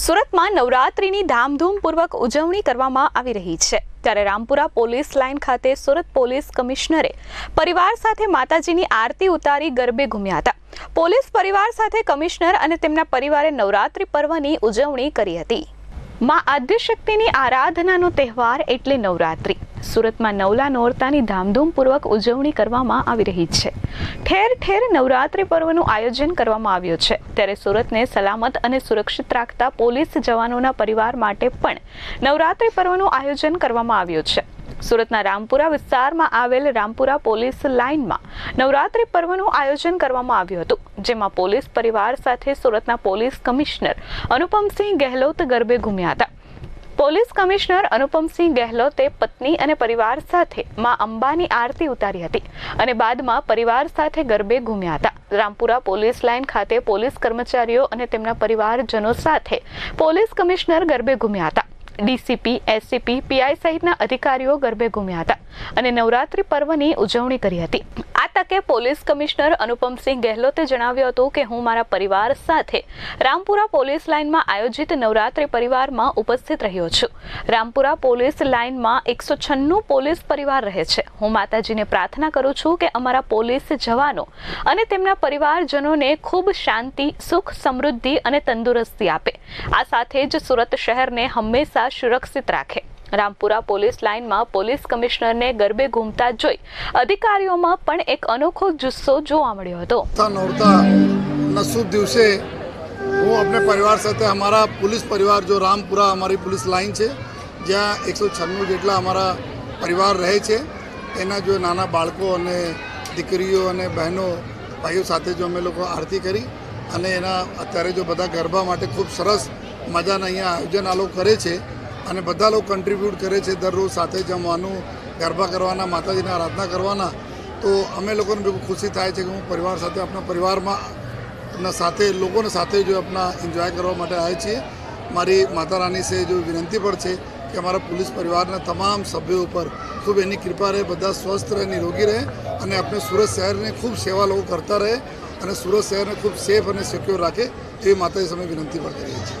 સુરતમાં નવરાત્રિની ધામધૂમપૂર્વક ઉજવણી કરવામાં આવી રહી છે. ત્યારે રામપુરા પોલીસ લાઇન ખાતે સુરત પોલીસ કમિશનરે પરિવાર સાથે માતાજીની આરતી ઉતારી ગરબે ઘૂમ્યા હતા. પોલીસ પરિવાર સાથે કમિશનર અને તેમના પરિવારે નવરાત્રિ પર્વની ઉજવણી કરી હતી. માં આદ્યશક્તિની આરાધનાનો તહેવાર એટલે નવરાત્રિ. સુરતમાં નવલા નોરતાની ધામધૂમપૂર્વક ઉજવણી કરવામાં આવી રહી છે. ઠેર ઠેર નવરાત્રિ પર્વનું આયોજન કરવામાં આવ્યું છે. ત્યારે સુરતને સલામત અને સુરક્ષિત રાખતા પોલીસ જવાનોના પરિવાર માટે પણ નવરાત્રિ પર્વનું આયોજન કરવામાં આવ્યું છે. સુરતના રામપુરા વિસ્તારમાં આવેલ રામપુરા પોલીસ લાઇનમાં નવરાત્રિ પર્વનું આયોજન કરવામાં આવ્યું હતું, જેમાં પોલીસ પરિવાર સાથે સુરતના પોલીસ કમિશનર અનુપમસિંહ ગેહલોત ગરબે ઘૂમ્યા હતા. પોલીસ કમિશનર અનુપમસિંહ ગેહલોતે પત્ની અને પરિવાર સાથે માં અંબાની આરતી ઉતારી હતી અને બાદમાં પરિવાર સાથે ગરબે ઘૂમ્યા હતા. રામપુરા પોલીસ લાઇન ખાતે પોલીસ કર્મચારીઓ અને તેમના પરિવારજનો સાથે પોલીસ કમિશનર ગરબે ઘૂમ્યા હતા. ડીસીપી, એસસીપી, પીઆઈ સહિતના અધિકારીઓ ગરબે ઘૂમ્યા હતા અને નવરાત્રિ પર્વની ઉજવણી કરી હતી. આ તકે પોલીસ કમિશનર અનુપમસિંહ ગેહલોતે જણાવ્યું હતું કે હું મારા પરિવાર સાથે રામપુરા પોલીસ લાઇનમાં આયોજિત નવરાત્રિ પરિવારમાં ઉપસ્થિત રહ્યો છું. રામપુરા પોલીસ લાઇનમાં એકસો છન્નું પોલીસ પરિવાર રહે છે. હું માતાજીને પ્રાર્થના કરું છું કે અમારા પોલીસ જવાનો અને તેમના પરિવારજનોને ખૂબ શાંતિ, સુખ, સમૃદ્ધિ અને તંદુરસ્તી આપે. આ સાથે જ સુરત શહેરને હંમેશા સુરક્ષિત રાખે. રામપુરા પોલીસ લાઇનમાં પોલીસ કમિશનરને ગરબે ઘૂમતા જોઈ અધિકારીઓમાં પણ એક અનોખો જુસ્સો જોવા મળ્યો હતો. નસુદ દિવસે હું અપને પરિવાર સાથે, અમારા પોલીસ પરિવાર જો રામપુરા અમારી પોલીસ લાઇન છે, જ્યાં એકસો છન્નું જેટલા અમારા પરિવાર રહે છે, એના જો નાના બાળકો અને દીકરીઓ અને બહેનો, ભાઈઓ સાથે જો અમે લોકો આરતી કરી અને એના અત્યારે જો બધા ગરબા માટે ખૂબ સરસ મજાના અહીંયા આયોજન આ લોકો કરે છે અને બધા લોકો કન્ટ્રીબ્યુટ કરે છે દરરોજ સાથે જમવાનું, ગરબા કરવાના, માતાજીની આરાધના કરવાના. તો અમે લોકોને બી ખુશી થાય છે કે હું પરિવાર સાથે, આપણા પરિવારમાં સાથે, લોકોને સાથે જો આપણા એન્જોય કરવા માટે આવે છીએ. મારી માતા રાની સે જો વિનંતી પણ છે કે અમારા પોલીસ પરિવારના તમામ સભ્યો ઉપર ખૂબ એની કૃપા રહે, બધા સ્વસ્થ રહે, નિરોગી રહે અને આપણે સુરત શહેરને ખૂબ સેવા લોકો કરતા રહે અને સુરત શહેરને ખૂબ સેફ અને સિક્યોર રાખે એવી માતાજી સામે વિનંતી પણ કરીએ છીએ.